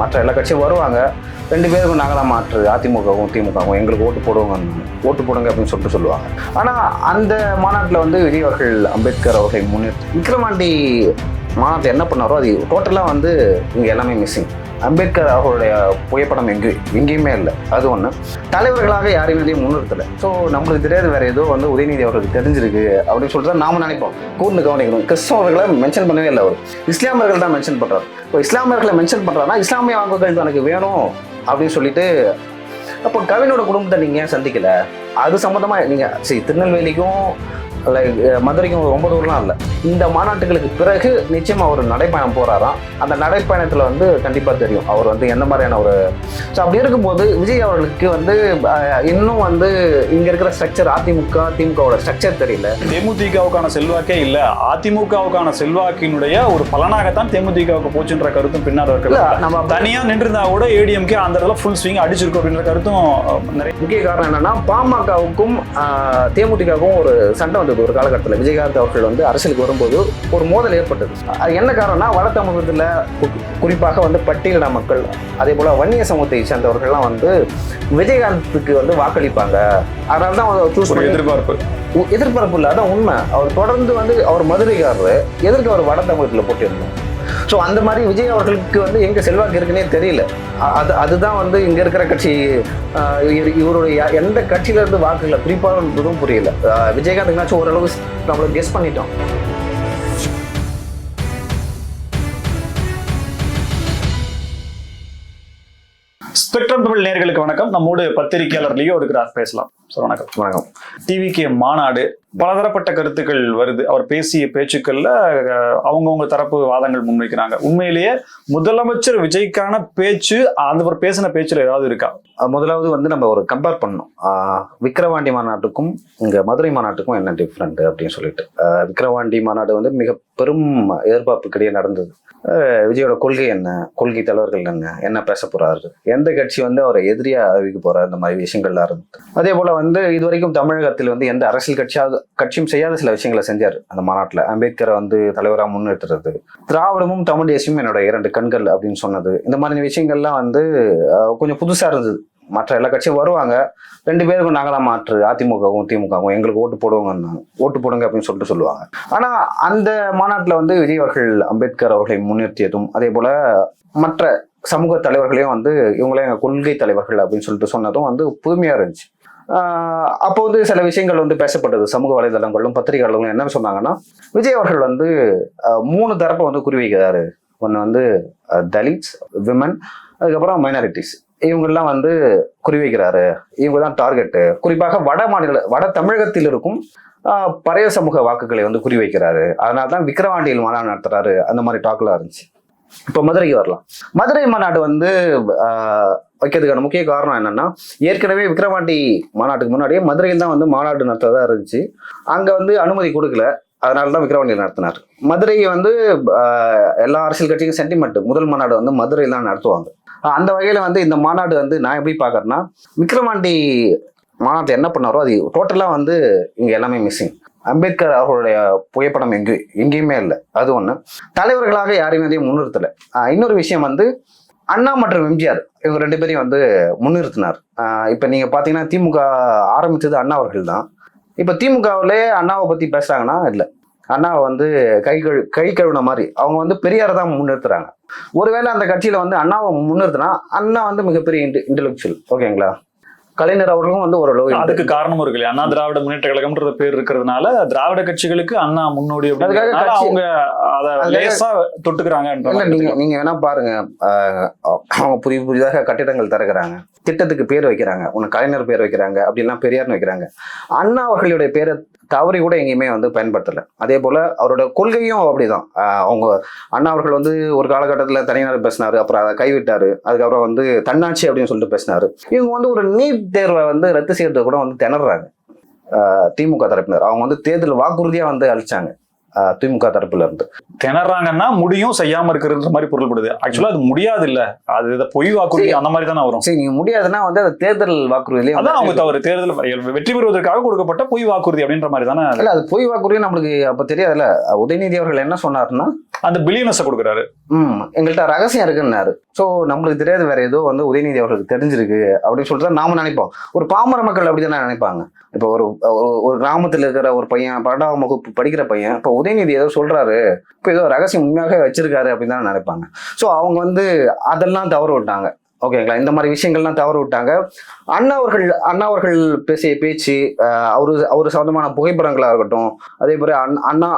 மற்ற எல்லா கட்சியும் வருவாங்க. ரெண்டு பேருக்கும் நாங்களாம் மாற்று அதிமுகவும் திமுகவும் எங்களுக்கு ஓட்டு போடுவாங்க. ஓட்டு போடுங்க அப்படின்னு சொல்லிட்டு சொல்லுவாங்க. ஆனால் அந்த மாநாட்டில் வந்து விஜய் அவர்கள் அம்பேத்கர் அவர்களை முன்னிறுத்தி விக்ரமாண்டி மாநாட்டில் என்ன பண்ணாரோ அது டோட்டலாக வந்து இங்கே எல்லாமே மிஸ்ஸிங் அம்பேத்கர் அவருடைய புகைப்படம் எங்கு எங்கேயுமே இல்லை. அது ஒன்று தலைவர்களாக யாரையும் எதையும் முன்னிறுத்தலை. ஸோ நம்மளுக்கு தெரியாது வேற ஏதோ வந்து உதயநிதி அவர்களுக்கு தெரிஞ்சிருக்கு அப்படின்னு சொல்லிட்டு தான் நாம நினைப்போம். கூர்ந்து கவனிக்கணும். கிறிஸ்தவர்களை மென்ஷன் பண்ணவே இல்லை அவர். இஸ்லாமியர்கள் தான் மென்ஷன் பண்ணுறாரு இப்போ இஸ்லாமியர்களை மென்ஷன் பண்ணுறாருன்னா இஸ்லாமிய வாக்குகள் எனக்கு வேணும் அப்படின்னு சொல்லிட்டு அப்போ கவினோட குடும்பத்தை நீங்கள் ஏன் சந்திக்கல? அது சம்மந்தமாக நீங்கள் சரி திருநெல்வேலிக்கும் லைக் மதுரைக்கும் ரொம்ப தூரம்லாம் இல்லை. இந்த மாநாட்டுகளுக்கு பிறகு நிச்சயமாக அவர் நடைப்பயணம் போகிறாராம் அந்த நடைப்பயணத்தில் வந்து கண்டிப்பாக தெரியும் அவர் வந்து எந்த மாதிரியான ஒரு ஸோ அப்படி இருக்கும்போது விஜய் அவர்களுக்கு வந்து இன்னும் வந்து இங்கே இருக்கிற ஸ்ட்ரக்சர் அதிமுக திமுகவோட ஸ்ட்ரக்சர் தெரியல. தேமுதிகவுக்கான செல்வாக்கே இல்ல. அதிமுகவுக்கான செல்வாக்கினுடைய ஒரு பலனாகத்தான் தேமுதிகவுக்கு போச்சுன்ற கருத்தும் பின்னால் இல்ல, இருக்கு நம்ம தனியா நின்றிருந்தா கூட ஏடிஎம்கே அந்த இடத்துல ஃபுல் ஸ்விங் அடிச்சிருக்கும் அப்படின்ற கருத்தும் நிறைய முக்கிய காரணம் என்னன்னா பாமகவுக்கும் தேமுதிகவுக்கும் ஒரு சண்டை வந்தது ஒரு காலகட்டத்தில். விஜயகாந்த் அவர்கள் வந்து அரசியலுக்கு வரும்போது ஒரு மோதல் ஏற்பட்டது. அது என்ன காரணம்னா வட தமிழகத்தில் குறிப்பாக வந்து பட்டியலின மக்கள் அதே போல வன்னிய சமூகத்தை சேர்ந்தவர்கள்லாம் வந்து விஜயகாந்துக்கு வந்து வாக்களிப்பாங்க. அதனால தான் சூஸ் ஒரு பண்ணி எதிர்பார்ப்பு. எதிர்பார்ப்பு இல்லை அதான் உண்மை. அவர் தொடர்ந்து வந்து அவர் மதுரைக்காரரு எதற்கு அவர் வட தமிழகத்தில் போட்டிருந்தோம் ஸோ அந்த மாதிரி விஜய் அவர்களுக்கு வந்து எங்கே செல்வாக்கு இருக்குன்னே தெரியல. அது அதுதான் வந்து இங்கே இருக்கிற கட்சி இவர்- இவருடைய எந்த கட்சியிலேருந்து வாக்குகளை பிரிப்பாருன்றதும் புரியல. விஜயகாந்த்னாச்சும் ஓரளவு நம்மளுக்கு கெஸ் பண்ணிட்டோம். தமிழ் நேர்களுக்கு வணக்கம். நம்மோடு பத்திரிகையாளர் லியோ இருக்கிறார். பேசலாம். சார் வணக்கம். வணக்கம். டிவிகே மாநாடு பலதரப்பட்ட கருத்துக்கள் வருது. அவர் பேசிய பேச்சுக்கள்ல அவங்கவங்க தரப்பு வாதங்கள் முன்வைக்கிறாங்க. உண்மையிலேயே முதலமைச்சர் விஜய்க்கான பேச்சு அந்த ஒரு பேசின பேச்சுல ஏதாவது இருக்கா? முதலாவது வந்து நம்ம ஒரு கம்பேர் பண்ணணும். விக்கிரவாண்டி மாநாட்டுக்கும் இங்க மதுரை மாநாட்டுக்கும் என்ன டிஃப்ரெண்ட் அப்படின்னு சொல்லிட்டு. விக்கிரவாண்டி மாநாடு வந்து மிக பெரும் எதிர்பார்ப்புக்கிடையே நடந்தது. விஜயோட கொள்கை என்ன? கொள்கை தலைவர்கள் என்ன? என்ன பேச போறாரு? எந்த கட்சி வந்து அவரை எதிரியா அறிவிக்க போறாரு? இந்த மாதிரி விஷயங்கள்லாம் இருந்து. அதே போல வந்து இதுவரைக்கும் தமிழகத்தில் வந்து எந்த அரசியல் கட்சியாவது கட்சியும் செய்யாத சில விஷயங்களை செஞ்சார் அந்த மாநாட்டில். அம்பேத்கரை வந்து தலைவராக முன்னிறுத்துறது. திராவிடமும் தமிழ் தேசியமும் என்னோட இரண்டு கண்கள் அப்படின்னு சொன்னது. இந்த மாதிரி விஷயங்கள்லாம் வந்து கொஞ்சம் புதுசா இருந்தது. மற்ற எல்லா கட்சியும் வருவாங்க. ரெண்டு பேருக்கும் நாங்கள் தான் மாற்று அதிமுகவும் திமுகவும் எங்களுக்கு ஓட்டு போடுவாங்க ஓட்டு போடுங்க அப்படின்னு சொல்லிட்டு சொல்லுவாங்க. ஆனால் அந்த மாநாட்டில் வந்து விஜய் அவர்கள் அம்பேத்கர் அவர்களை முன்னிறுத்தியதும் அதே போல் மற்ற சமூக தலைவர்களையும் வந்து இவங்களே எங்கள் கொள்கை தலைவர்கள் அப்படின்னு சொல்லிட்டு சொன்னதும் வந்து புதுமையாக இருந்துச்சு. அப்போ வந்து சில விஷயங்கள் வந்து பேசப்பட்டது சமூக வலைதளங்களும் பத்திரிகைகளும் என்ன சொன்னாங்கன்னா விஜய் அவர்கள் வந்து மூணு தரப்பை வந்து குறிவைக்கிறாரு. ஒன்று வந்து தலித்ஸ் விமன் அதுக்கப்புறம் மைனாரிட்டிஸ் இவங்கெல்லாம் வந்து குறிவைக்கிறாரு. இவங்க தான் டார்கெட்டு குறிப்பாக வட மாநில வட தமிழகத்தில் இருக்கும் பழைய சமூக வாக்குகளை வந்து குறிவைக்கிறாரு. அதனால தான் விக்கிரவாண்டியில் மாநாடு நடத்துறாரு. அந்த மாதிரி டாக்லாம் இருந்துச்சு. இப்போ மதுரைக்கு வரலாம். மதுரை மாநாடு வந்து வைக்கிறதுக்கான முக்கிய காரணம் என்னன்னா ஏற்கனவே விக்கிரவாண்டி மாநாட்டுக்கு முன்னாடியே மதுரையில் தான் வந்து மாநாடு நடத்ததா இருந்துச்சு. அங்கே வந்து அனுமதி கொடுக்கல. அதனால தான் விக்ரவாண்டியில் நடத்தினார். மதுரையை வந்து எல்லா அரசியல் கட்சிக்கும் சென்டிமெண்ட் முதல் மாநாடு வந்து மதுரையில் தான் நடத்துவாங்க. அந்த வகையில் வந்து இந்த மாநாடு வந்து நான் எப்படி பார்க்குறேன்னா விக்ரமாண்டி மாநாட்டில் என்ன பண்ணாரோ அது டோட்டலாக வந்து இங்கே எல்லாமே மிஸ்ஸிங் அம்பேத்கர் அவர்களுடைய புகைப்படம் எங்கே எங்கேயுமே இல்லை. அது ஒன்று தலைவர்களாக யாரையும் எதையும் முன்னிறுத்தலை. இன்னொரு விஷயம் வந்து அண்ணா மற்றும் எம்ஜிஆர் இவங்க ரெண்டு பேரையும் வந்து முன்னிறுத்தினார். இப்போ நீங்கள் பார்த்தீங்கன்னா திமுக ஆரம்பித்தது அண்ணா அவர்கள் தான் இப்போ திமுகவிலே அண்ணாவை பற்றி பேசுகிறாங்கன்னா இல்லை. அண்ணாவை வந்து கை கழு கை கழுவுன மாதிரி. அவங்க வந்து பெரியாரை தான் முன்னிறுத்துறாங்க. ஒருவேளை அந்த கட்சியில் வந்து அண்ணாவை முன்னிறுத்தினா அண்ணா வந்து மிகப்பெரிய இன்டு இன்டெலெக்சுவல் ஓகேங்களா? கலைஞர் அவர்களும் வந்து ஓரளவு அதுக்கு காரணமும் இருக்கு இல்லையா? அண்ணா திராவிட முன்னேற்ற கழகம்ன்ற பேர் இருக்கிறதுனால திராவிட கட்சிகளுக்கு அண்ணா முன்னோடி அதுக்காக அவங்க அத லேசா மாதிரி நீங்க நீங்க வேணா பாருங்க. அவங்க புதிய புதிதாக கட்டிடங்கள் திறக்கிறாங்க. திட்டத்துக்கு பேர் வைக்கிறாங்க. உனக்கு கலைஞர் பேர் வைக்கிறாங்க. அப்படிலாம் பெரியார்னு வைக்கிறாங்க. அண்ணா அவர்களுடைய பேரை தவறி கூட எங்கேயுமே வந்து பயன்படுத்தலை. அதே போல் அவரோட கொள்கையும் அப்படிதான். அவங்க அண்ணா அவர்கள் வந்து ஒரு காலகட்டத்தில் தனியார் பேசினார் அப்புறம் அதை கைவிட்டார் அதுக்கப்புறம் வந்து தன்னாட்சி அப்படின்னு சொல்லிட்டு பேசினார். இவங்க வந்து ஒரு நீட் தேர்வை வந்து ரத்து செய்யறது கூட வந்து திணறாங்க. திமுக தரப்பினர். அவங்க வந்து தேர்தல் வாக்குறுதியாக வந்து அழிச்சாங்க திமுக தரப்புல இருந்து. திணறாங்கன்னா முடியும் செய்யாம இருக்கிறன்ற மாதிரி பொருள்படுது ஆக்சுவலா அது முடியாது இல்ல அது இதை பொய் வாக்குறுதி அந்த மாதிரி தானே வரும். சரி நீங்க முடியாதுன்னா வந்து அந்த தேர்தல் வாக்குறுதியிலே அதான் அவங்க தவறு. தேர்தல் வெற்றி பெறுவதற்காக கொடுக்கப்பட்ட பொய் வாக்குறுதி அப்படின்ற மாதிரி தானே. இல்ல அது பொய் வாக்குறுதி நம்மளுக்கு அப்ப தெரியாதுல்ல. உதயநிதி அவர்கள் என்ன சொன்னாருன்னா அந்த பில்லியனஸை கொடுக்குறாரு. ம் எங்கள்கிட்ட ரகசியம் இருக்குன்னாரு. ஸோ நம்மளுக்கு தெரியாது வேற ஏதோ வந்து உதயநிதி அவர்களுக்கு தெரிஞ்சிருக்கு அப்படின்னு சொல்லிட்டு தான் நாம நினைப்போம். ஒரு பாமர மக்கள் அப்படிதானே நினைப்பாங்க? இப்போ ஒரு ஒரு- கிராமத்தில் இருக்கிற ஒரு பையன் பன்னெண்டாம் வகுப்பு படிக்கிற பையன் இப்போ உதயநிதி ஏதோ சொல்றாரு. இப்போ ஏதோ ரகசியம் உண்மையாக வச்சிருக்காரு அப்படின்னு தான் நினைப்பாங்க. ஸோ அவங்க வந்து அதெல்லாம் தவறு விட்டாங்க. ஓகேங்களா? இந்த மாதிரி விஷயங்கள்லாம் தவறு விட்டாங்க. அண்ணா அவர்கள் அண்ணா அவர்கள் பேசிய பேச்சு அவரு அவரு சம்மந்தமான புகைப்படங்களாக இருக்கட்டும் அதே மாதிரி அண்ணா அண்ணா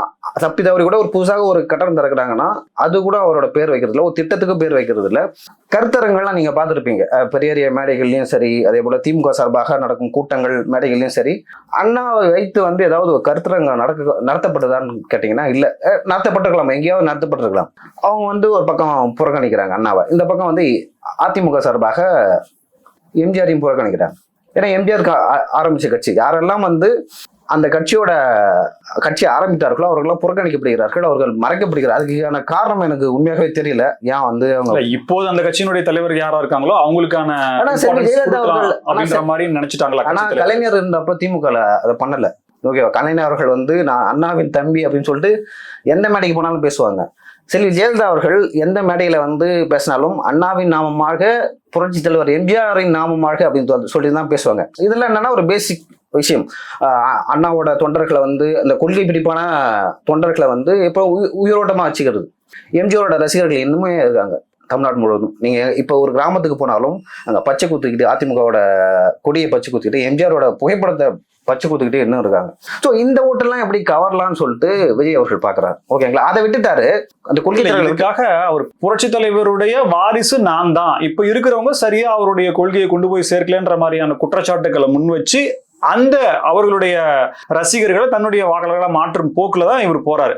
தப்பி தவறி கூட ஒரு புதுசாக ஒரு கட்டணம் திறக்கிறாங்கன்னா அது கூட அவரோட பேர் வைக்கிறது இல்லை ஒரு திட்டத்துக்கு பேர் வைக்கிறது கருத்தரங்கள்லாம் நீங்க பார்த்துருப்பீங்க. பெரிய பெரிய மேடைகள்லையும் சரி அதே போல திமுக சார்பாக நடக்கும் கூட்டங்கள் மேடைகள்லையும் சரி அண்ணாவை வைத்து வந்து ஏதாவது ஒரு கருத்தரங்கம் நடக்க நடத்தப்பட்டதான்னு கேட்டீங்கன்னா இல்லை. நடத்தப்பட்டிருக்கலாம். எங்கேயாவது நடத்தப்பட்டிருக்கலாம். அவங்க வந்து ஒரு பக்கம் புறக்கணிக்கிறாங்க அண்ணாவை. இந்த பக்கம் வந்து அதிமுக சார்பாக எம்ஜிஆரையும் புறக்கணிக்கிறாங்க ஏன்னா எம்ஜிஆர் ஆரம்பிச்ச கட்சி. யாரெல்லாம் வந்து அந்த கட்சியோட கட்சி ஆரம்பித்தார்களோ அவர்களெல்லாம் புறக்கணிக்கப்படுகிறார்கள் அவர்கள் மறைக்கப்படுகிறார் அதுக்கான காரணம் எனக்கு உண்மையாகவே தெரியல. ஏன் வந்து அவங்க இப்போது அந்த கட்சியினுடைய தலைவர் யாரா இருக்காங்களோ அவங்களுக்கான அப்படின்ற மாதிரி நினைச்சிட்டாங்களா ஆனா? கலைஞர் இருந்தப்ப திமுக அதை பண்ணல. ஓகேவா? கலைஞர் அவர்கள் வந்து நான் அண்ணாவின் தம்பி அப்படின்னு சொல்லிட்டு எந்த மேடைக்கு போனாலும் பேசுவாங்க. செல்வி ஜெயலலிதா அவர்கள் எந்த மேடையில் வந்து பேசினாலும் அண்ணாவின் நாமமாக புரட்சி தலைவர் எம்ஜிஆரின் நாமமாக அப்படின்னு சொல்லி- தான் பேசுவாங்க. இதெல்லாம் என்னன்னா ஒரு பேசிக் விஷயம். அண்ணாவோட தொண்டர்களை வந்து அந்த கொள்கை பிடிப்பான தொண்டர்களை வந்து இப்போ உயிரோட்டமாக வச்சுக்கிறது. எம்ஜிஆரோட ரசிகர்கள் இன்னுமே இருக்காங்க. தமிழ்நாடு முழுவதும். நீங்க இப்போ ஒரு கிராமத்துக்கு போனாலும் அங்கே பச்சை குத்துக்கிட்டு அதிமுகவோட கொடியை பச்சை குத்திக்கிட்டு எம்ஜிஆரோட புகைப்படத்தை பச்சை குத்துக்கிட்டு இன்னும் இருக்காங்க. ஸோ இந்த ஓட்டெல்லாம் எப்படி கவரலாம்னு சொல்லிட்டு விஜய் அவர்கள் பாக்குறாரு ஓகேங்களா அதை விட்டுட்டாரு. அந்த கொள்கை இல்ல, தலைவர்கள் இதுக்காக அவர் புரட்சி தலைவருடைய வாரிசு நான் தான். இப்ப இருக்கிறவங்க சரியா அவருடைய கொள்கையை கொண்டு போய் சேர்க்கலன்ற மாதிரியான குற்றச்சாட்டுகளை முன் வச்சு அந்த அவர்களுடைய ரசிகர்களை தன்னுடைய வாக்காளர்களா மாற்றும் போக்குல தான் இவர் போறாரு.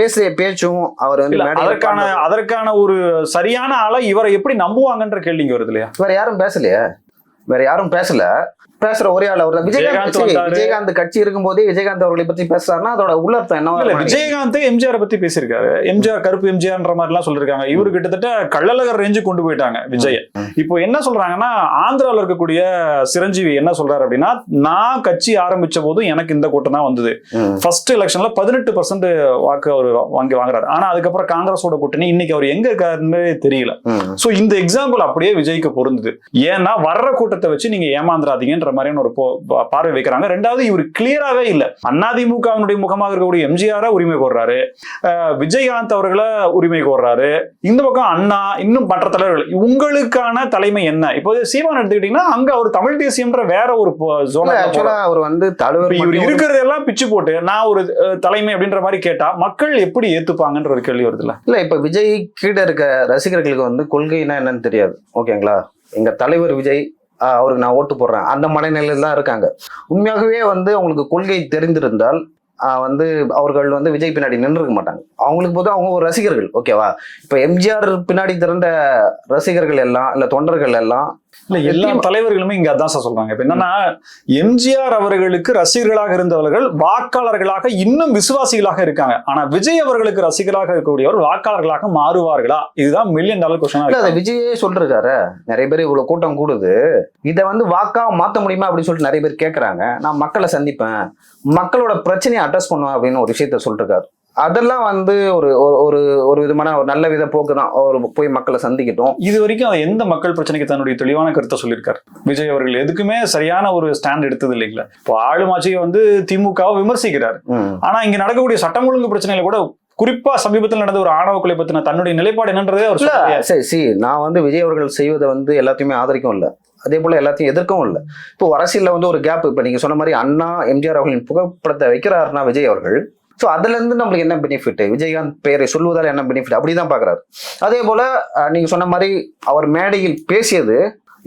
பேசிய பேச்சும் அவர் வந்து அதற்கான அதற்கான ஒரு சரியான ஆளை இவரை எப்படி நம்புவாங்கன்ற கேள்வி இங்க வருது இல்லையா? வேற யாரும் பேசலையே? வேற யாரும் பேசல. பேசுற ஒரே ஆள் அவர். விஜயகாந்த் விஜயகாந்த் கட்சி இருக்கும்போதே விஜயகாந்த் அவர்களை பத்தி பேசுறாருன்னா அதோட உள்ளர்த்தம் நினைக்கிறீங்க? விஜயகாந்த் எம்ஜிஆர் பத்தி பேசியிருக்காரு எம்ஜிஆர் கருப்பு எம்ஜிஆர்ன்ற மாதிரி எல்லாம் சொல்லிருக்காங்க இவரு கிட்டத்தட்ட கள்ளழகர் ரேஞ்சு கொண்டு போயிட்டாங்க விஜய். இப்போ என்ன சொல்றாங்கன்னா ஆந்திரால இருக்கக்கூடிய சிரஞ்சீவி என்ன சொல்றாரு அப்படின்னா நான் கட்சி ஆரம்பிச்ச போதும் எனக்கு இந்த கூட்டம் தான் வந்தது. ஃபர்ஸ்ட் எலெக்ஷன்ல பதினெட்டு பர்சன்ட் வாக்கு அவர் வாங்கி வாங்குறாரு ஆனா அதுக்கப்புறம் காங்கிரஸோட கூட்டணி இன்னைக்கு அவர் எங்க இருக்காருன்னு தெரியல. சோ இந்த எக்ஸாம்பிள் அப்படியே விஜய்க்கு பொருந்துது ஏன்னா வர்ற கூட்டத்தை வச்சு நீங்க ஏமாந்துராதீங்கன்ற மாதிரியான ஒரு பார்வை வைக்கிறாங்க. ரெண்டாவது இவர் கிளியராவே இல்ல. அதிமுகவினுடைய முகமாக இருக்கக்கூடிய எம்ஜிஆர் உரிமை கோர்றாரு. விஜயகாந்த் அவர்களை உரிமை கோர்றாரு. இந்த பக்கம் அண்ணா இன்னும் மற்ற தலைவர்கள். உங்களுக்கான தலைமை என்ன? இப்போ சீமான் எடுத்துக்கிட்டீங்கன்னா அங்க அவர் தமிழ் தேசியம்ன்ற வேற ஒரு அவர் வந்து தலைவர் இவர் மட்டும் இருக்கிறதெல்லாம் பிச்சு போட்டு நான் ஒரு தலைமை அப்படின்ற மாதிரி கேட்டா மக்கள் எப்படி ஏத்துப்பாங்கன்ற ஒரு கேள்வி வருதுல்ல? இல்ல இப்ப விஜய் கீழ இருக்க ரசிகர்களுக்கு வந்து கொள்கைனா என்னன்னு தெரியாது. ஓகேங்களா? எங்க தலைவர் விஜய் அவருக்கு நான் ஓட்டு போடுறேன். அந்த மனநிலையில் தான் இருக்காங்க. உண்மையாகவே வந்து அவங்களுக்கு கொள்கை தெரிந்திருந்தால் ஆஹ் வந்து அவர்கள் வந்து விஜய் பின்னாடி நின்றுக்க மாட்டாங்க. அவங்களுக்கு போது அவங்க ஒரு ரசிகர்கள் ஓகேவா? இப்ப எம்ஜிஆர் பின்னாடி திரண்ட ரசிகர்கள் எல்லாம் இல்ல தொண்டர்கள் எல்லாம் இல்ல எல்லா தலைவர்களுமே இங்க அதான் சார் சொல்றாங்க. இப்ப என்னன்னா எம்ஜிஆர் அவர்களுக்கு ரசிகர்களாக இருந்தவர்கள் வாக்காளர்களாக இன்னும் விசுவாசிகளாக இருக்காங்க. ஆனா விஜய் அவர்களுக்கு ரசிகர்களாக இருக்கக்கூடியவர் வாக்காளர்களாக மாறுவார்களா? இதுதான் மில்லியன் டாலர் கொஸ்டின் விஜயே சொல்றாரு. நிறைய பேர் இவ்வளவு கூட்டம் கூடுது. இதை வந்து வாக்கா மாத்த முடியுமா அப்படின்னு சொல்லிட்டு நிறைய பேர் கேக்குறாங்க. நான் மக்களை சந்திப்பேன். மக்களோட பிரச்சனையை அட்ரஸ் பண்ணுவேன் அப்படின்னு ஒரு விஷயத்த சொல்லிருக்காரு. அதெல்லாம் வந்து ஒரு ஒரு- ஒரு விதமான ஒரு நல்ல வித போக்கு தான். ஒரு போய் மக்களை சந்திக்கட்டும். இது வரைக்கும் அது எந்த மக்கள் பிரச்சனைக்கு தன்னுடைய தெளிவான கருத்தை சொல்லியிருக்காரு? விஜய் அவர்கள் எதுக்குமே சரியான ஒரு ஸ்டாண்ட் எடுத்தது இல்லைங்களா இப்போ ஆளுமாட்சியை வந்து திமுகவை விமர்சிக்கிறார். ஆனா இங்க நடக்கக்கூடிய சட்டம் ஒழுங்கு பிரச்சனையில கூட குறிப்பா சமீபத்தில் நடந்த ஒரு ஆணவ கொலை பத்தின தன்னுடைய நிலைப்பாடு என்னன்றதே அவர். சரி சி நான் வந்து விஜய் அவர்கள் செய்வதை வந்து எல்லாத்தையுமே ஆதரிக்கவும் இல்லை. அதே போல எல்லாத்தையும் எதிர்க்கவும் இல்லை. இப்போ அரசியல்ல வந்து ஒரு கேப் இப்போ நீங்க சொன்ன மாதிரி அண்ணா எம்ஜிஆர் அவர்களின் புகைப்படத்தை வைக்கிறாருன்னா விஜய் அவர்கள் ஸோ அதுலேருந்து நம்மளுக்கு என்ன பெனிஃபிட் விஜயகாந்த் பெயரை சொல்வதால் என்ன பெனிஃபிட் அப்படிதான் பார்க்குறாரு அதே போல் நீங்கள் சொன்ன மாதிரி அவர் மேடையில் பேசியது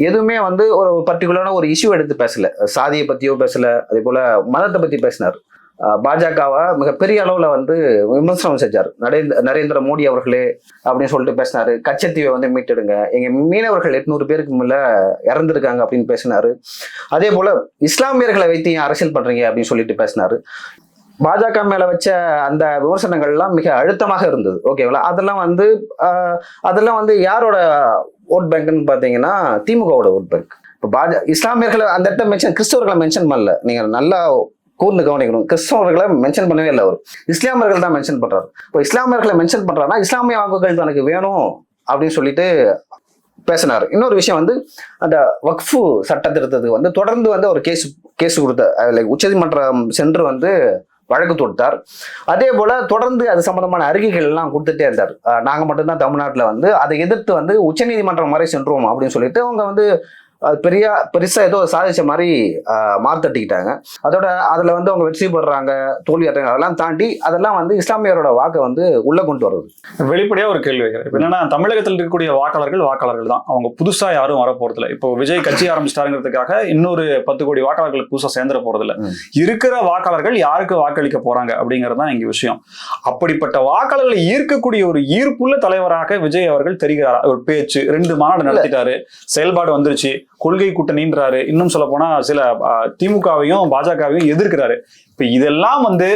எதுவுமே வந்து ஒரு பர்டிகுலரான ஒரு இஷ்யூ எடுத்து பேசல. சாதியை பற்றியோ பேசல. அதே போல் மதத்தை பற்றி பேசினார். பாஜகவை மிகப்பெரிய அளவில் வந்து விமர்சனம் செஞ்சார். நரேந்திர நரேந்திர மோடி அவர்களே அப்படின்னு சொல்லிட்டு பேசினாரு. கச்சத்தீவை வந்து மீட்டெடுங்க. எங்கள் மீனவர்கள் எட்நூறு பேருக்கு மேல இறந்துருக்காங்க அப்படின்னு பேசினாரு. அதே போல் இஸ்லாமியர்களை வைத்து ஏன் அரசியல் பண்ணுறீங்க அப்படின்னு சொல்லிட்டு பேசினாரு. பாஜக மேல வச்ச அந்த விமர்சனங்கள்லாம் மிக அழுத்தமாக இருந்தது. ஓகேங்களா அதெல்லாம் வந்து அதெல்லாம் வந்து யாரோட ஓட் பேங்க்னு பார்த்தீங்கன்னா திமுகவோட ஓட் பேங்க் இப்போ பாஜ இஸ்லாமியர்களை அந்த இடத்த மென்ஷன் கிறிஸ்தவர்களை மென்ஷன் பண்ணல. நீங்கள் நல்லா கூர்ந்து கவனிக்கணும். கிறிஸ்தவர்களை மென்ஷன் பண்ணவே இல்லை அவர். இஸ்லாமியர்கள் தான் மென்ஷன் பண்றாரு. இப்போ இஸ்லாமியர்களை மென்ஷன் பண்றாருன்னா இஸ்லாமிய வாக்குகள் தனக்கு வேணும் அப்படின்னு சொல்லிட்டு பேசினார். இன்னொரு விஷயம் வந்து அந்த வக்ஃபு சட்ட திருத்தத்துக்கு வந்து தொடர்ந்து வந்து அவர் கேஸ் கேஸ் கொடுத்த லைக் உச்சநீதிமன்றம் சென்று வந்து வழக்கு தொடுத்தார். அதே போல தொடர்ந்து அது சம்பந்தமான அறிக்கைகள் எல்லாம் கொடுத்துட்டே இருந்தார். நாங்கள் நாங்க மட்டும்தான் தமிழ்நாட்டுல வந்து அதை எதிர்த்து வந்து உச்சநீதிமன்றம் வரை சென்றோம் அப்படின்னு சொல்லிட்டு அவங்க வந்து பெரிய பெருசா ஏதோ சாதிச்ச மாதிரி மாத்தட்டிக்கிட்டாங்க அதோட அதுல வந்து அவங்க வெற்றி பெறுறாங்க தோல்வி அடைறாங்க அதெல்லாம் தாண்டி அதெல்லாம் வந்து இஸ்லாமியரோட வாக்கை வந்து உள்ள கொண்டு வருது வெளிப்படையா ஒரு கேள்வி இப்ப என்னன்னா தமிழகத்தில் இருக்கக்கூடிய வாக்காளர்கள் வாக்காளர்கள் தான். அவங்க புதுசா யாரும் வர இப்போ விஜய் கட்சி ஆரம்பிச்சிட்டாருங்கிறதுக்காக இன்னொரு பத்து கோடி வாக்காளர்கள் புதுசா சேர்ந்துட போறதில்ல. ம். இருக்கிற வாக்காளர்கள் யாருக்கு வாக்களிக்க போறாங்க அப்படிங்கிறது தான் இங்க விஷயம். அப்படிப்பட்ட வாக்காளர்களை ஈர்க்கக்கூடிய ஒரு ஈர்ப்புள்ள தலைவராக விஜய் அவர்கள் தெரிகிறார்? ஒரு பேச்சு ரெண்டு மாநாடு நடத்திட்டாரு செயல்பாடு வந்துருச்சு. கொள்கை கூட்டணின்றாரு. இன்னும் சொல்ல போனா சில திமுகவையும் பாஜகவையும் எதிர்க்கிறாரு. இப்ப இதெல்லாம் வந்து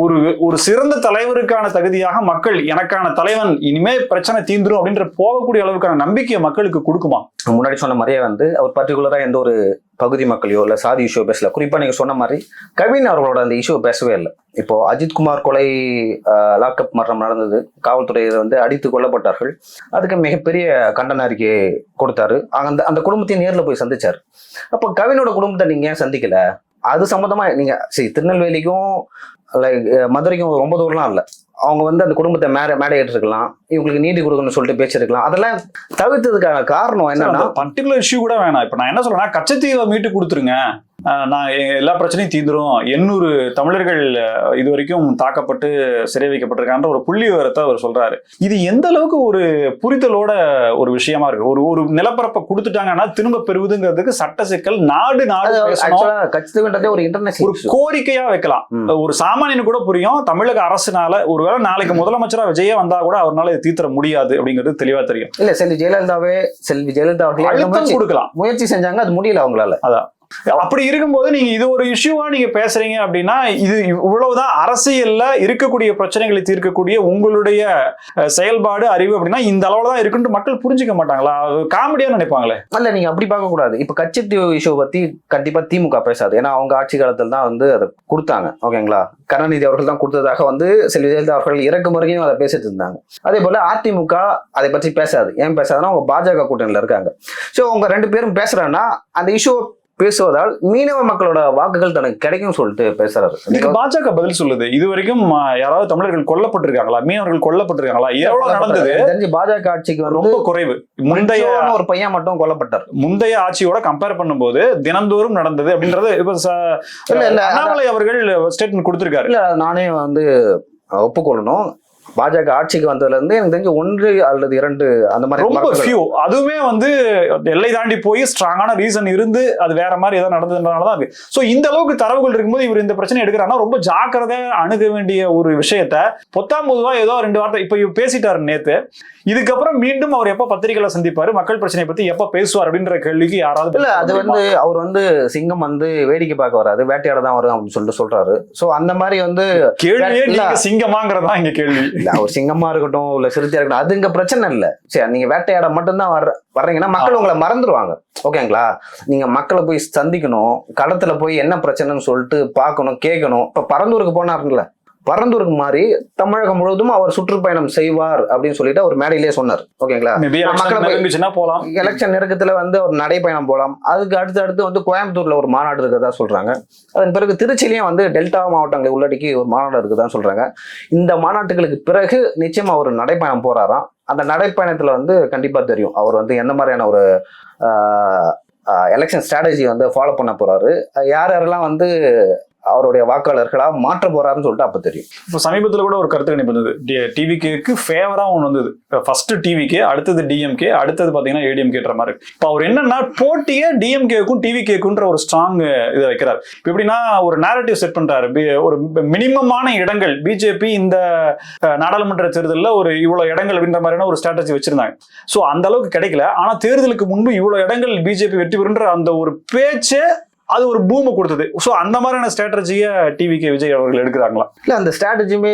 ஒரு ஒரு சிறந்த தலைவருக்கான தகுதியாக மக்கள் எனக்கான தலைவன் இனிமே பிரச்சனை தீந்துரும் அப்படின்ற போகக்கூடிய அளவுக்கான நம்பிக்கையை மக்களுக்கு கொடுக்குமா? முன்னாடி சொன்ன மாதிரியே வந்து அவர் பர்டிகுலரா எந்த ஒரு பகுதி மக்களையோ இல்ல சாதி இஷ்யூ பேசல. குறிப்பா நீங்க சொன்ன மாதிரி கவின் அவர்களோட அந்த இஷ்யூ பேசவே இல்லை. இப்போ அஜித்குமார் கொலை லாக்அப் மரணம் நடந்தது. காவல்துறையில வந்து அடித்து கொல்லப்பட்டார்கள். அதுக்கு மிகப்பெரிய கண்டன அறிக்கையை கொடுத்தாரு. அந்த அந்த குடும்பத்தையும் நேரில் போய் சந்திச்சார். அப்போ கவினோட குடும்பத்தை நீங்க ஏன் சந்திக்கல? அது சம்பந்தமா நீங்க சரி திருநெல்வேலிக்கும் லைக் மதுரைக்கும் ரொம்ப தூரம்லாம் இல்லை. அவங்க வந்து அந்த குடும்பத்தை மேடை மேடை ஏற்றிருக்கலாம். இவங்களுக்கு நீதி கொடுக்கணும்னு சொல்லிட்டு பேசியிருக்கலாம். அதெல்லாம் தவிர்த்ததுக்கான காரணம் என்னன்னா பர்டிகுலர் இஷ்யூ கூட வேணாம். இப்ப நான் என்ன சொல்றேன்னா கச்சத்தீவை மீட்டு கொடுத்துருங்க. நான் எல்லா பிரச்சனையும் தீந்துரும். எண்ணூறு தமிழர்கள் இது வரைக்கும் தாக்கப்பட்டு சிறை வைக்கப்பட்டிருக்கான்ற ஒரு புள்ளி விவரத்தை அவர் சொல்றாரு. இது எந்த அளவுக்கு ஒரு புரிதலோட ஒரு விஷயமா இருக்கு? ஒரு ஒரு நிலப்பரப்பை கொடுத்துட்டாங்கன்னா திரும்ப பெறுவதுங்கிறதுக்கு சட்ட சிக்கல் நாடு நாடு ஒரு ஒரு இன்டர்நேஷனல் கோரிக்கையா வைக்கலாம். ஒரு சாமானியனு கூட புரியும். தமிழக அரசுனால ஒருவேளை நாளைக்கு முதலமைச்சரா விஜயே வந்தா கூட அவரால் இதை தீர்த்தர முடியாது அப்படிங்கிறது தெளிவா தெரியும். இல்ல செல்வி ஜெயலலிதாவே செல்வி ஜெயலலிதா அவர்களே கொடுக்கலாம். முயற்சி செஞ்சாங்க அது முடியல அவங்களால. அப்படி இருக்கும்போது நீங்க இது ஒரு இஷ்யூவா நீங்க பேசுறீங்க அப்படின்னா இது இவ்வளவுதான் அரசியல்ல இருக்கக்கூடிய பிரச்சனைகளை தீர்க்கக்கூடிய உங்களுடைய செயல்பாடு அறிவு அப்படின்னா இந்த அளவுல தான் இருக்குன்னு மக்கள் புரிஞ்சுக்க மாட்டாங்களா? காமெடியா நினைப்பாங்களே. இல்ல நீங்க அப்படி பார்க்க கூடாது. இப்ப கட்சித்தீவு இஷ்யூ பத்தி கண்டிப்பா திமுக பேசாது. ஏன்னா அவங்க ஆட்சி காலத்தில் தான் வந்து அதை கொடுத்தாங்க. ஓகேங்களா? கருணாநிதி அவர்கள் தான் கொடுத்ததாக வந்து செல்வி ஜெயலலிதா அவர்கள் இறக்கும் வரைக்கும் அதை பேசிட்டு இருந்தாங்க. அதே போல அதிமுக அதை பற்றி பேசாது. ஏன் பேசாதுன்னா அவங்க பாஜக கூட்டணியில் இருக்காங்க. ஸோ அவங்க ரெண்டு பேரும் பேசுறாங்கன்னா அந்த இஷ்யூ பேசுவதால் மீனவ மக்களோட வாக்குகள் தனக்கு கிடைக்கும் சொல்லிட்டு பேசுறாரு. இதுக்கு பாஜக பதில் சொல்லுது இது வரைக்கும் யாராவது தமிழர்கள் கொல்லப்பட்டிருக்காங்களா? மீனவர்கள் கொல்லப்பட்டிருக்காங்களா? எவ்வளவு நடந்தது? தெரிஞ்சு பாஜக ஆட்சிக்கு ரொம்ப குறைவு. முந்தைய ஒரு பையன் மட்டும் கொல்லப்பட்டார். முந்தைய ஆட்சியோட கம்பேர் பண்ணும்போது தினந்தோறும் நடந்தது அப்படின்றது இப்ப அண்ணாமலை அவர்கள் ஸ்டேட்மெண்ட் கொடுத்திருக்காரு. இல்ல நானே வந்து ஒப்புக்கொள்ளணும். பாஜக ஆட்சிக்கு வந்ததுல இருந்து எனக்கு தெரிஞ்சு ஒன்று அல்லது இரண்டு அந்த மாதிரி ரொம்ப. ஃபியூ அதுவுமே வந்து எல்லை தாண்டி போய் ஸ்ட்ராங்கான ரீசன் இருந்து அது வேற மாதிரி ஏதோ நடந்ததுனால தான் இருக்கு ஸோ இந்த அளவுக்கு தரவுகள் இருக்கும்போது இவர் இந்த பிரச்சனை எடுக்கிறாருன்னா ரொம்ப ஜாக்கிரதையா அணுக வேண்டிய ஒரு விஷயத்த பொத்தாம் பொதுவா ஏதோ ரெண்டு வார்த்தை இப்ப இவர் பேசிட்டாரு நேத்து. இதுக்கப்புறம் மீண்டும் அவர் எப்ப பத்திரிகையில சந்திப்பாரு மக்கள் பிரச்சனையை பத்தி எப்ப பேசுவார் அப்படின்ற கேள்விக்கு யாராவது இல்ல அது வந்து அவர் வந்து சிங்கம் வந்து வேடிக்கை பார்க்க வராது வேட்டையாட தான் வரும் அப்படின்னு சொல்லிட்டு சொல்றாரு. சோ அந்த மாதிரி வந்து கேள்வியே சிங்கமாங்கிறதா இங்க கேள்வி. இல்ல அவர் சிங்கமா இருக்கட்டும் இல்ல சிறுத்தையா இருக்கட்டும் அது இங்க பிரச்சனை இல்ல. சரி நீங்க வேட்டையாட மட்டும்தான் வர்ற வர்றீங்கன்னா மக்கள் உங்களை மறந்துடுவாங்க ஓகேங்களா நீங்க மக்களை போய் சந்திக்கணும் களத்துல போய் என்ன பிரச்சனைன்னு சொல்லிட்டு பார்க்கணும் கேட்கணும். இப்ப பரந்தூருக்கு போனாருங்கள. பரந்தூருக்கு மாதிரி தமிழகம் முழுவதும் அவர் சுற்றுப்பயணம் செய்வார் அப்படின்னு சொல்லிட்டு அவர் மேடையிலேயே சொன்னார். ஓகேங்களா? மக்களை போலாம். எலெக்ஷன் நெருக்கத்துல வந்து ஒரு நடைப்பயணம் போலாம். அதுக்கு அடுத்து அடுத்து வந்து கோயம்புத்தூர்ல ஒரு மாநாடு இருக்கிறதா சொல்றாங்க. அதன் பிறகு திருச்சிலையும் வந்து டெல்டா மாவட்டங்களை உள்ளடக்கி ஒரு மாநாடு இருக்குதா சொல்றாங்க. இந்த மாநாட்டுகளுக்கு பிறகு நிச்சயமா ஒரு நடைப்பயணம் போறாராம். அந்த நடைப்பயணத்துல வந்து கண்டிப்பா தெரியும். அவர் வந்து எந்த மாதிரியான ஒரு எலெக்ஷன் ஸ்ட்ராட்டஜி வந்து ஃபாலோ பண்ண போறாரு. யார் யாரெல்லாம் வந்து அவருடைய வாக்காளர்களாக மாற்ற போறாருன்னு சொல்லிட்டு அப்போ தெரியும். இப்போ சமீபத்தில் கூட ஒரு கருத்து கணிப்பு வந்தது. டிவிகேக்கு ஃபேவராக ஒன்று வந்தது. ஃபர்ஸ்ட் டிவிகே அடுத்தது டிஎம்கே அடுத்தது பார்த்தீங்கன்னா ஏடிஎம்கேன்ற மாதிரி. இப்போ அவர் என்னன்னா போட்டியே டிஎம்கேக்கும் டிவிகேக்குன்ற ஒரு ஸ்ட்ராங் இதை வைக்கிறார். இப்போ எப்படின்னா ஒரு நேரட்டிவ் செட் பண்ணுறாரு ஒரு மினிமமான இடங்கள். பிஜேபி இந்த நாடாளுமன்ற தேர்தலில் ஒரு இவ்வளோ இடங்கள் அப்படின்ற மாதிரியான ஒரு ஸ்ட்ராட்டஜி வச்சிருந்தாங்க. ஸோ அந்த அளவுக்கு கிடைக்கல. ஆனால் தேர்தலுக்கு முன்பு இவ்வளோ இடங்கள் பிஜேபி வெற்றி பெறுன்ற அந்த ஒரு பேச்சே அது ஒரு பூமை கொடுத்தது. ஸோ அந்த மாதிரியான ஸ்ட்ராட்டஜியை டிவிகே விஜய் அவர்கள் எடுக்கிறாங்களா? இல்லை அந்த ஸ்ட்ராட்டஜியுமே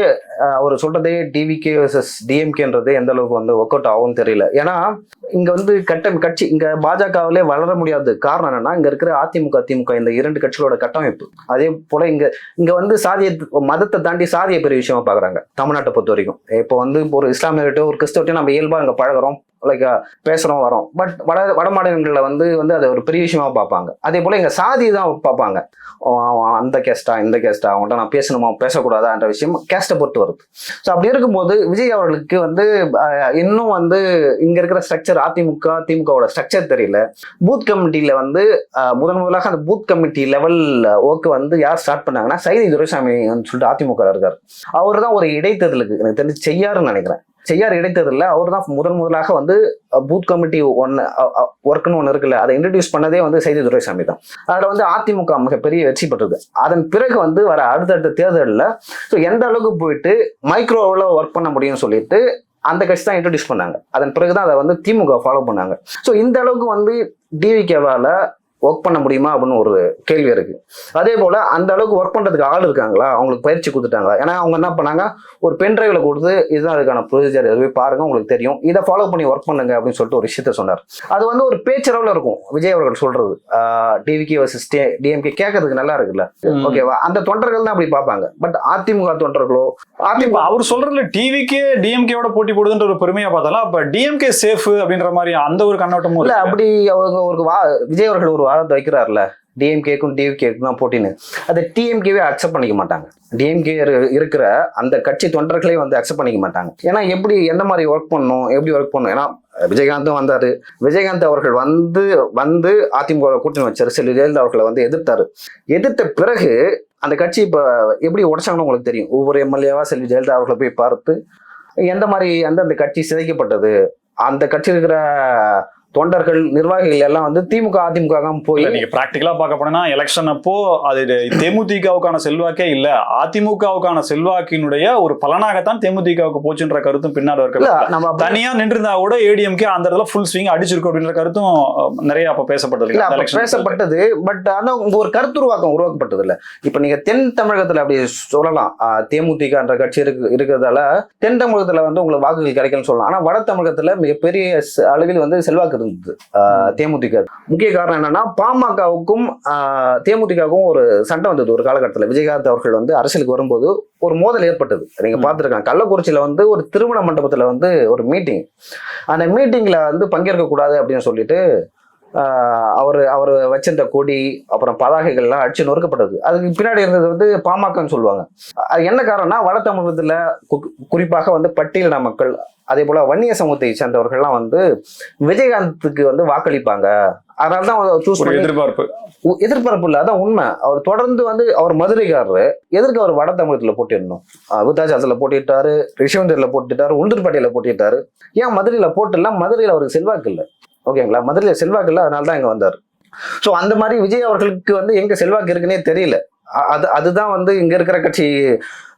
அவர் சொல்றதே டிவிகே வர்சஸ் டிஎம்கேன்றது எந்த அளவுக்கு வந்து ஒர்க் அவுட் ஆகும் தெரியல. ஏன்னா இங்க வந்து கட்டம் கட்சி இங்க பாஜகவிலே வளர முடியாது காரணம் என்னன்னா இங்க இருக்கிற அதிமுக திமுக இந்த இரண்டு கட்சிகளோட கட்டமைப்பு. அதே போல இங்க இங்க வந்து சாதிய மதத்தை தாண்டி சாதிய பெரிய விஷயமா பாக்குறாங்க தமிழ்நாட்டை பொறுத்த வரைக்கும் இப்போ வந்து ஒரு இஸ்லாமியர்கிட்ட ஒரு கிறிஸ்தவர்கிட்ட நம்ம இயல்பா இங்க பழகுறோம். லைக் பேசுகிறோம் வரோம் பட் வட வட மாநிலங்களில் வந்து வந்து அதை ஒரு பெரிய விஷயமா பார்ப்பாங்க. அதே போல் எங்கள் சாதி தான் பார்ப்பாங்க. அந்த கேஸ்டா இந்த கேஸ்டா அவன்கிட்ட நான் பேசணுமா பேசக்கூடாதான்ற விஷயம் கேஸ்ட்டை பொறுத்து வருது. ஸோ அப்படி இருக்கும்போது விஜய் அவர்களுக்கு வந்து இன்னும் வந்து இங்கே இருக்கிற ஸ்ட்ரக்சர் அதிமுக திமுகவோட ஸ்ட்ரக்சர் தெரியல. பூத் கமிட்டியில் வந்து முதன் முதலாக அந்த பூத் கமிட்டி லெவல் ஒர்க் வந்து யார் ஸ்டார்ட் பண்ணாங்கன்னா சைதி துரைசாமி சொல்லிட்டு அதிமுக இருக்கார். அவர் தான் ஒரு இடைத்தேர்தலுக்கு எனக்கு தெரிஞ்சு செய்யாருன்னு நினைக்கிறேன். செய்யார் இடைத்தேர்தலில் அவர் தான் முதன் முதலாக வந்து பூத் கமிட்டி ஒன்று ஒர்க்குன்னு ஒன்று இருக்குல்ல அதை இன்ட்ரடியூஸ் பண்ணதே வந்து செய்தி துரைசாமி தான். அதில் வந்து அதிமுக மிகப்பெரிய வெற்றி பெற்றது. அதன் பிறகு வந்து வர அடுத்தடுத்த தேர்தலில் ஸோ எந்த அளவுக்கு போயிட்டு மைக்ரோவில் ஒர்க் பண்ண முடியும்னு சொல்லிட்டு அந்த கட்சி தான் இன்ட்ரடியூஸ் பண்ணாங்க. அதன் பிறகு தான் அதை வந்து திமுக ஃபாலோ பண்ணாங்க. ஸோ இந்த அளவுக்கு வந்து டிவிகேவால் ஒர்க் பண்ண முடியுமா அப்படின்னு ஒரு கேள்வி இருக்கு. அதே போல அந்த அளவுக்கு ஒர்க் பண்றதுக்கு ஆள் இருக்காங்களா? அவங்களுக்கு பயிற்சி கொடுத்துட்டாங்களா? ஏன்னா அவங்க என்ன பண்ணாங்க? ஒரு பென் டிரைவ்ல கொடுத்து இதுதான் அதுக்கான ப்ரொசீஜர் எதுவே பாருங்க உங்களுக்கு தெரியும். இதை ஃபாலோ பண்ணி ஒர்க் பண்ணுங்க அப்படின்னு சொல்லிட்டு ஒரு விஷயத்த சொன்னார். அது வந்து ஒரு பேச்சரவுல இருக்கும் விஜய் அவர்கள் சொல்றது. டிவிகே வர்சஸ் டிஎம்கே கேட்கறதுக்கு நல்லா இருக்குல்ல. ஓகேவா அந்த தொண்டர்கள் தான் அப்படி பார்ப்பாங்க. பட் அதிமுக தொண்டர்களோ அதிமுக அவர் சொல்றதுல டிவிக்கே டிஎம்கேவோட போட்டி போடுதுன்ற ஒரு பெருமையா பார்த்தாலும் அப்ப டிஎம்கே சேஃப் அப்படின்ற மாதிரி அந்த ஒரு கண்ணோட்டமும் இல்ல. அப்படி அவங்க ஒரு விஜய் அவர்கள் ஒரு வாதத்தை வைக்கிறார்ல? டிஎம்கேக்கும் டிவிகேக்கும் தான் போட்டின்னு. அதை டிஎம்கேவே அக்செப்ட் பண்ணிக்க மாட்டாங்க. டிஎம்கே இருக்கிற அந்த கட்சி தொண்டர்களே வந்து அக்செப்ட் பண்ணிக்க மாட்டாங்க. ஏன்னா எப்படி எந்த மாதிரி ஒர்க் பண்ணணும் எப்படி ஒர்க் பண்ணணும்? ஏன்னா விஜயகாந்தும் வந்தார். விஜயகாந்த் அவர்கள் வந்து வந்து அதிமுக கூட்டணி வச்சார். செல்வி ஜெயலலிதா அவர்களை வந்து எதிர்த்தார். எதிர்த்த பிறகு அந்த கட்சி இப்போ எப்படி உடைச்சாங்கன்னு உங்களுக்கு தெரியும்? ஒவ்வொரு எம்எல்ஏவா செல்வி ஜெயலலிதா அவர்களை போய் பார்த்து எந்த மாதிரி அந்த அந்த கட்சி சிதைக்கப்பட்டது? அந்த கட்சி இருக்கிற தொண்டர்கள் நிர்வாகிகள் எல்லாம் வந்து திமுக அதிமுக போய் நீங்க பிராக்டிகலா பார்க்க போனா எலெக்ஷன் அப்போ அது தேமுதிகவுக்கான செல்வாக்கே இல்ல. அதிமுகவுக்கான செல்வாக்கினுடைய ஒரு பலனாகத்தான் தேமுதிகவுக்கு போச்சுன்ற கருத்தும் பின்னாடி இருக்க நம்ம தனியா நின்றிருந்தா கூட ஏடிஎம்கே அந்த இடத்துல ஃபுல் ஸ்விங் அடிச்சிருக்கும் அப்படின்ற கருத்தும் நிறைய அப்ப பேசப்பட்டது பேசப்பட்டது பட் ஆனா ஒரு கருத்துருவாக்கம் உருவாக்கப்பட்டது இல்ல. இப்ப நீங்க தென் தமிழகத்துல அப்படி சொல்லலாம். ஆஹ் தேமுதிகன்ற கட்சி இருக்கு இருக்கிறதால தென் தமிழகத்துல வந்து உங்களுக்கு வாக்குகள் கிடைக்கும்னு சொல்லலாம். ஆனா வட தமிழகத்துல மிகப்பெரிய அளவில் வந்து செல்வாக்கு இருந்தது தேமுதிக. முக்கிய காரணம் என்னன்னா பாமகவுக்கும் தேமுதிகவுக்கும் ஒரு சண்டை வந்தது ஒரு காலகட்டத்தில். விஜயகாந்த் அவர்கள் வந்து அரசியலுக்கு வரும்போது ஒரு மோதல் ஏற்பட்டது. நீங்க. பார்த்துருக்காங்க கள்ளக்குறிச்சியில வந்து ஒரு திருமண மண்டபத்துல வந்து ஒரு மீட்டிங் அந்த மீட்டிங்ல வந்து பங்கேற்க கூடாது அப்படின்னு சொல்லிட்டு அவர் அவர் வச்சிருந்த கொடி அப்புறம் பதாகைகள்லாம் அடிச்சு நொறுக்கப்பட்டது. அதுக்கு பின்னாடி இருந்தது வந்து பாமகன்னு சொல்லுவாங்க. அது என்ன காரணம்னா வட தமிழகத்துல கு- குறிப்பாக வந்து பட்டியலின மக்கள் அதே போல வன்னிய சமூகத்தை சேர்ந்தவர்கள்லாம் வந்து விஜயகாந்துக்கு வந்து வாக்களிப்பாங்க. அதனால தான் சூஸ் பண்ணி எதிர்பார்ப்பு. எதிர்பார்ப்பு இல்லை. அதான் உண்மை. அவர் தொடர்ந்து வந்து அவர் மதுரைக்காரரு. எதற்கு அவர் வட தமிழகத்துல போட்டிடணும்? விருத்தாச்சலத்துல போட்டிட்டாரு ரிஷவந்தர்ல போட்டுட்டாரு உளுந்தூர்பேட்டையில போட்டிட்டாரு. ஏன் மதுரையில போட்டுல மதுரையில அவருக்கு செல்வாக்கு இல்லை. ஓகேங்களா? மதுரையில் செல்வாக்கு இல்லை அதனால தான் இங்கே வந்தார். ஸோ அந்த மாதிரி விஜய் அவர்களுக்கு வந்து எங்கே செல்வாக்கு இருக்குன்னே தெரியல. அது அதுதான் வந்து இங்க இருக்கிற கட்சி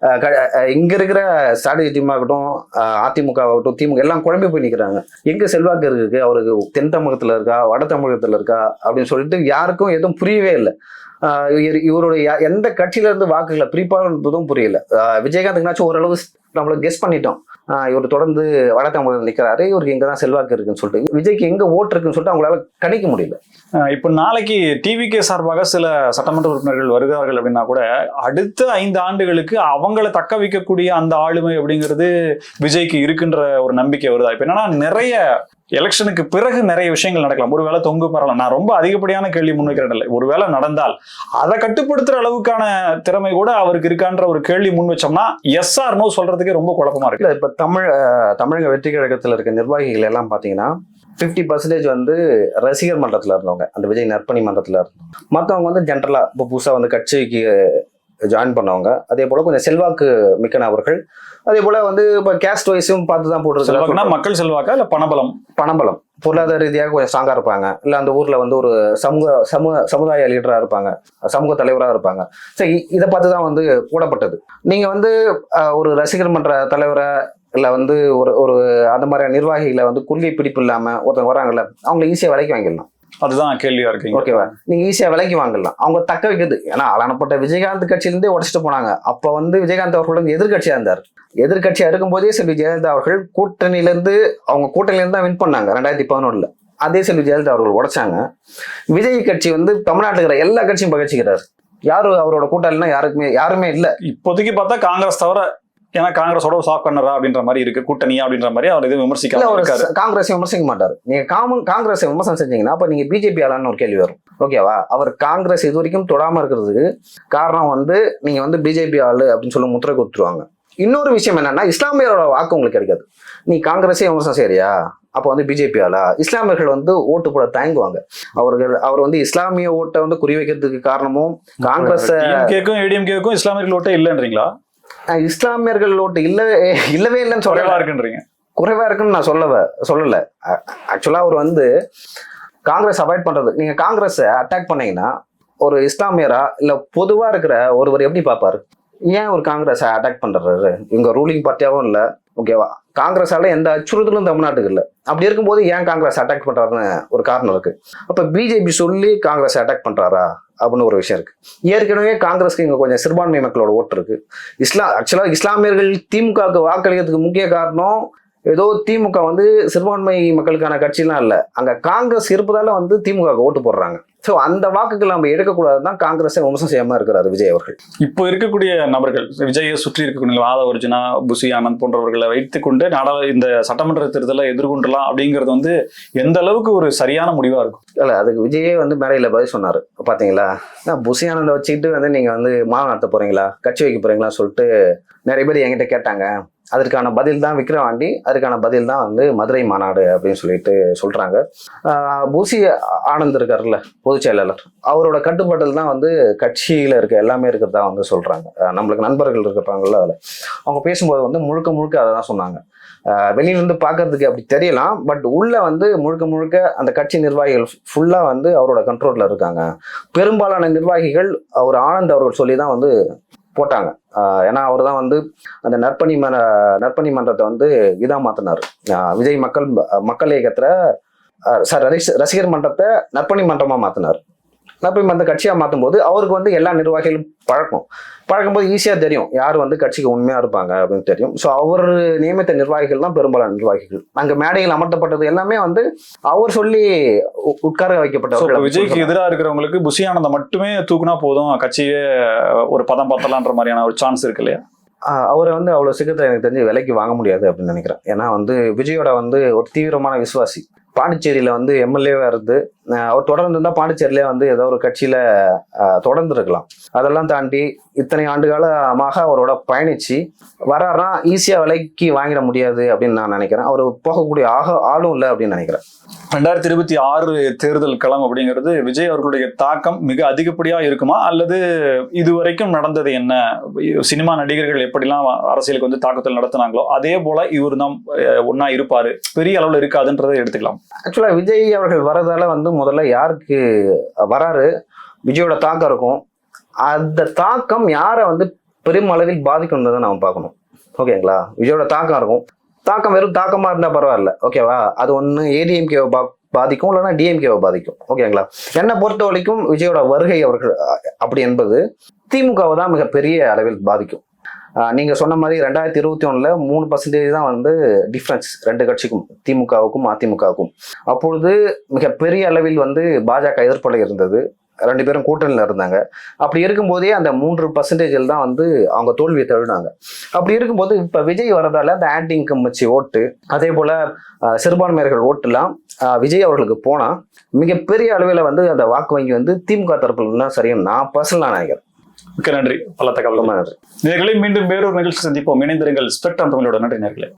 க- இங்க இருக்கிற ஸ்ட்ராட்டஜி டீம் ஆகட்டும் அதிமுக ஆகட்டும் திமுக எல்லாம் குழம்பி போய் நிற்கிறாங்க எங்க செல்வாக்கு இருக்கு? அவருக்கு தென் தமிழகத்துல இருக்கா? வட தமிழகத்துல இருக்கா? அப்படின்னு சொல்லிட்டு யாருக்கும் எதுவும் புரியவே இல்லை. இவர்- இவருடைய எந்த கட்சியில இருந்து வாக்குகளை பிரிப்பாருன்றதும் புரியல. விஜயகாந்த்னாச்சும் ஓரளவு நம்மளுக்கு கெஸ் பண்ணிட்டோம். இவர் தொடர்ந்து வட தமிழகம் நிக்கிறாரு. இவருக்கு இங்கே தான் செல்வாக்கு இருக்குன்னு சொல்லிட்டு. விஜய்க்கு எங்கே ஓட்டு இருக்குன்னு சொல்லிட்டு அவங்களால கணிக்க முடியல. இப்போ நாளைக்கு டிவிகே சார்பாக சில சட்டமன்ற உறுப்பினர்கள் வருகிறார்கள் அப்படின்னா கூட அடுத்த ஐந்து ஆண்டுகளுக்கு அவங்கள தக்க வைக்கக்கூடிய அந்த ஆளுமை அப்படிங்கிறது விஜய்க்கு இருக்குன்ற ஒரு நம்பிக்கை வருதா? இப்போ என்னன்னா நிறைய எலெக்ஷனுக்கு பிறகு நிறைய விஷயங்கள் நடக்கலாம். ஒருவேளை தொங்கு பரவலாம். நான் ரொம்ப அதிகப்படியான கேள்வி முன்வைக்கிறேன் இல்லை. ஒருவேளை நடந்தால். அதை கட்டுப்படுத்துற அளவுக்கான திறமை கூட அவருக்கு இருக்கான்ற ஒரு கேள்வி முன் வச்சோம்னா எஸ் ஆர் நோ சொல்றதுக்கே ரொம்ப குழப்பமா இருக்கு. இப்போ இப்ப தமிழ் தமிழக வெற்றி கழகத்தில் இருக்க நிர்வாகிகள் எல்லாம் பாத்தீங்கன்னா ஃபிஃப்டி பர்சன்டேஜ் வந்து ரசிகர் மன்றத்தில் இருந்தவங்க. அந்த விஜய் நற்பணி மன்றத்தில் இருந்தவங்க. மற்றவங்க வந்து ஜென்ரலாக இப்போ புதுசாக வந்து கட்சிக்கு ஜாயின் பண்ணவங்க. அதே போல் கொஞ்சம் செல்வாக்கு மிக்க நபர்கள் அதே போல வந்து இப்போ கேஸ்ட் வைஸும் பார்த்து தான் போட்டுருக்காங்க மக்கள் செல்வாக்கா இல்ல பணபலம்? பணபலம். பொருளாதார ரீதியாக கொஞ்சம் ஸ்ட்ராங்கா இருப்பாங்க. இல்ல அந்த ஊர்ல வந்து ஒரு சமூக சமூக சமுதாய லீடரா இருப்பாங்க. சமூக தலைவரா இருப்பாங்க. சரி இதை பார்த்து தான் வந்து போடப்பட்டது. நீங்க வந்து ஒரு ரசிகர் மன்ற தலைவரை இல்ல வந்து ஒரு ஒரு அந்த மாதிரியான நிர்வாகிகளை வந்து கொள்கை பிடிப்பு இல்லாம ஒருத்தவங்க வராங்கல்ல அவங்கள ஈஸியா விலைக்கு வாங்கிடலாம். அதுதான் கேள்வியா இருக்கு ஓகேவா நீங்க ஈஸியா விலைக்கு வாங்கலாம். அவங்க தக்க வைக்கிறது. ஏன்னா அலானப்பட்ட விஜயகாந்த் கட்சியிலிருந்தே உடச்சிட்டு போனாங்க. அப்ப வந்து விஜயகாந்த் அவர்கள் எதிர்கட்சியா இருந்தார். எதிர்கட்சியா இருக்கும்போதே செல்வி ஜெயலலிதா அவர்கள் கூட்டணியில இருந்து அவங்க கூட்டணியில இருந்து தான் வின் பண்ணாங்க ரெண்டாயிரத்தி பதினொன்னுல. அதே செல்வி ஜெயலலிதா அவர்கள் உடைச்சாங்க. விஜய் கட்சி வந்து தமிழ்நாட்டுல இருக்கிற எல்லா கட்சியும் பகச்சிக்கிறார் யாரும் அவரோட கூட்டாளினா யாருக்குமே யாருமே இல்ல. இப்போதைக்கு பார்த்தா காங்கிரஸ் தவிர ஏன்னா காங்கிரஸோட சாஃப்ட் கர்னரா அப்படின்ற மாதிரி இருக்கு கூட்டணியா அப்படின்ற மாதிரி அவர் விமர்சிக்காம ஒரு இருக்காரு. காங்கிரஸை விமர்சிக்க மாட்டார். நீங்க காமன் காங்கிரஸை விமர்சனம் செஞ்சீங்கன்னா அப்ப நீங்க பிஜேபி ஆளான்னு ஒரு கேள்வி வரும். ஓகேவா அவர் காங்கிரஸ் இது வரைக்கும் தொடாம இருக்கிறதுக்கு காரணம் வந்து நீங்க வந்து பிஜேபி ஆளு அப்படின்னு சொல்லி முத்திரை கொடுத்துருவாங்க இன்னொரு விஷயம் என்னன்னா இஸ்லாமியரோட வாக்கு உங்களுக்கு கிடைக்காது. நீ காங்கிரஸே விமர்சனம் செய்யறியா? அப்போ வந்து பிஜேபி ஆளா? இஸ்லாமியர்கள் வந்து ஓட்டு போட தயங்குவாங்க. அவர்கள் அவர் வந்து இஸ்லாமிய ஓட்டை வந்து குறிவைக்கிறதுக்கு காரணமும் காங்கிரஸ் இஸ்லாமியர்கள் ஓட்டே இல்லைன்றீங்களா? இஸ்லாமியர்கள் ஓட்டு இல்ல இல்லவே இல்லைன்னு சொல்லல. இருக்குன்றீங்க. குறைவா இருக்குன்னு நான் சொல்லவ சொல்லல. ஆக்சுவலா அவர் வந்து காங்கிரஸ் அவாய்ட் பண்றது. நீங்க காங்கிரஸை அட்டாக் பண்ணீங்கன்னா ஒரு இஸ்லாமியரா இல்ல பொதுவா இருக்கிற ஒருவர் எப்படி பார்ப்பாரு? ஏன் ஒரு காங்கிரஸை அட்டாக் பண்ணுறாரு இவங்க ரூலிங் பார்ட்டியாகவும் இல்லை. ஓகேவா காங்கிரஸால எந்த அச்சுறுத்தலும் தமிழ்நாட்டுக்கு இல்லை. அப்படி இருக்கும்போது ஏன் காங்கிரஸ் அட்டாக் பண்ணுறாருன்னு ஒரு காரணம் இருக்குது அப்போ பிஜேபி சொல்லி காங்கிரஸ் அட்டாக் பண்ணுறாரா அப்படின்னு ஒரு விஷயம் இருக்குது ஏற்கனவே காங்கிரஸ்க்கு இங்கே கொஞ்சம் சிறுபான்மை மக்களோட ஓட்டு இருக்குது இஸ்லாம் ஆக்சுவலாக இஸ்லாமியர்கள் திமுகவுக்கு வாக்களிக்கிறதுக்கு முக்கிய காரணம் ஏதோ திமுக வந்து சிறுபான்மை மக்களுக்கான கட்சிலாம் இல்லை. அங்கே காங்கிரஸ் இருப்பதால வந்து திமுக ஓட்டு போடுறாங்க. ஸோ அந்த வாக்குகள் நம்ம எடுக்கக்கூடாது தான் காங்கிரஸை விமர்சனம் செய்யாம இருக்கிறாரு விஜய் அவர்கள். இப்போ இருக்கக்கூடிய நபர்கள் விஜயை சுற்றி இருக்கக்கூடிய ஆத அர்ஜுனா புசி ஆனந்த் போன்றவர்களை வைத்துக்கொண்டு நாடா இந்த சட்டமன்ற தேர்தலை எதிர்கொண்டலாம் அப்படிங்கிறது வந்து எந்த அளவுக்கு ஒரு சரியான முடிவா இருக்கும்? இல்ல அதுக்கு விஜயே வந்து மேடையில பதில் சொன்னாரு. பாத்தீங்களா? நான் புசி ஆனந்த வச்சுக்கிட்டு வந்து நீங்க வந்து மாவு நடத்த போறீங்களா? கட்சி வைக்க போறீங்களா சொல்லிட்டு நிறைய பேர் என்கிட்ட கேட்டாங்க. அதற்கான பதில் தான் விக்ரவாண்டி அதற்கான பதில் தான் வந்து மதுரை மாநாடு அப்படின்னு சொல்லிட்டு சொல்கிறாங்க பூசி ஆனந்த் இருக்கார்ல பொதுச் செயலாளர். அவரோட கட்டுப்பாட்டில் தான் வந்து கட்சியில் இருக்க எல்லாமே இருக்கிறதா வந்து சொல்கிறாங்க நம்மளுக்கு நண்பர்கள் இருப்பாங்கல்ல அதில். அவங்க பேசும்போது வந்து முழுக்க முழுக்க அதை தான் சொன்னாங்க வெளியிலேருந்து பார்க்கறதுக்கு அப்படி தெரியலாம் பட் உள்ளே வந்து முழுக்க முழுக்க அந்த கட்சி நிர்வாகிகள் ஃபுல்லாக வந்து அவரோட கண்ட்ரோலில் இருக்காங்க. பெரும்பாலான நிர்வாகிகள் அவர் ஆனந்த் அவர்கள் சொல்லி தான் வந்து போட்டாங்க. ஏன்னா அவர் தான் வந்து அந்த நற்பணி மன நற்பணி மன்றத்தை வந்து இதாக மாற்றினார் விஜய் மக்கள் மக்கள் இயக்கத்தில் சார் ரசிகர் மன்றத்தை நற்பணி மன்றமாக மாற்றினார் மாத்தினார் நற்பணி மன்ற கட்சியா மாற்றும் போது அவருக்கு வந்து எல்லா நிர்வாகிகளும் பழக்கம். பழக்கும் போது ஈஸியா தெரியும். யார் வந்து கட்சிக்கு உண்மையா இருப்பாங்க அப்படின்னு தெரியும். ஸோ அவர் நியமித்த நிர்வாகிகள் தான் பெரும்பாலான நிர்வாகிகள். அங்க மேடையில் அமர்த்தப்பட்டது எல்லாமே வந்து அவர் சொல்லி உட்கார வைக்கப்பட்டவர்கள் விஜய்க்கு எதிராக இருக்கிறவங்களுக்கு புசி ஆனந்த மட்டுமே தூக்குனா போதும். கட்சியே ஒரு பதம் பத்தலான்ற மாதிரியான ஒரு சான்ஸ் இருக்கு இல்லையா? அவரை வந்து அவ்வளோ சீக்கிரத்தில் எனக்கு தெரிஞ்சு விலைக்கு வாங்க முடியாது அப்படின்னு நினைக்கிறேன். ஏன்னா வந்து விஜயோட வந்து ஒரு தீவிரமான விசுவாசி. பாண்டிச்சேரியில வந்து எம்எல்ஏவா இருந்து அவர் தொடர்ந்து இருந்தால் பாண்டிச்சேரியிலே வந்து ஏதோ ஒரு கட்சியில தொடர்ந்து இருக்கலாம் அதெல்லாம் தாண்டி இத்தனை ஆண்டு காலமாக அவரோட பயணிச்சு வராருன்னா ஈஸியா விலைக்கு வாங்கிட முடியாது அப்படின்னு நான் நினைக்கிறேன். அவர் போகக்கூடிய ஆக ஆளும் இல்லை அப்படின்னு நினைக்கிறேன். ரெண்டாயிரத்தி இருபத்தி ஆறு தேர்தல் களம் அப்படிங்கிறது விஜய் அவர்களுடைய தாக்கம் மிக அதிகப்படியா இருக்குமா? அல்லது இதுவரைக்கும் நடந்தது என்ன? சினிமா நடிகர்கள் எப்படிலாம் அரசியலுக்கு வந்து தாக்கத்தில் நடத்துனாங்களோ அதே போல இவர் தான் ஒன்னா இருப்பாரு. பெரிய அளவுல இருக்காதுன்றதை எடுத்துக்கலாம். ஆக்சுவலாக விஜய் அவர்கள் வரதால வந்து முதல்ல யாருக்கு வராரு விஜயோட தாக்கம் இருக்கும். அந்த தாக்கம் யாரை வந்து பெருமளவில் பாதிக்கும்ன்றதை நம்ம பார்க்கணும். ஓகேங்களா? விஜயோட தாக்கம் இருக்கும். தாக்கம் வெறும் தாக்கமாக இருந்தால் பரவாயில்ல. ஓகேவா? அது ஒன்று ஏடிஎம்கேவை பா பாதிக்கும் இல்லைன்னா டிஎம்கேவை பாதிக்கும். ஓகேங்களா? என்னை பொறுத்த வரைக்கும் விஜயோட வருகை அவர்கள் அப்படி என்பது திமுகவை தான் மிகப்பெரிய அளவில் பாதிக்கும். நீங்கள் சொன்ன மாதிரி ரெண்டாயிரத்தி இருபத்தி ஒன்றில் மூணு பர்சன்டேஜ் தான் வந்து டிஃப்ரென்ஸ் ரெண்டு கட்சிக்கும் திமுகவுக்கும் அதிமுகவுக்கும். அப்பொழுது மிகப்பெரிய அளவில் வந்து பாஜக எதிர்ப்பலை இருந்தது. ரெண்டு பேரும் கூட்டணியில் இருந்தாங்க. அப்படி இருக்கும்போதே அந்த மூன்று பர்சன்டேஜில் தான் வந்து அவங்க தோல்வியை தழுவினாங்க. அப்படி இருக்கும்போது இப்போ விஜய் வரதால அந்த ஆன்டி கம்மிச்சி வச்சு ஓட்டு அதே போல் சிறுபான்மையர்கள் ஓட்டுலாம் விஜய் அவர்களுக்கு போனால் மிகப்பெரிய அளவில் வந்து அந்த வாக்கு வங்கி வந்து திமுக தரப்புல தான் சரியும் நான் பர்சனலாக நினைக்கிறேன். மிக்க நன்றி. பல தகவல் நன்றி. நேர்களை மீண்டும் வேறொரு நிகழ்ச்சி சந்திப்போம். இணைந்திருங்கள். ஸ்பெக்ட்ரம் தமிழோட நன்றி நேர்களே.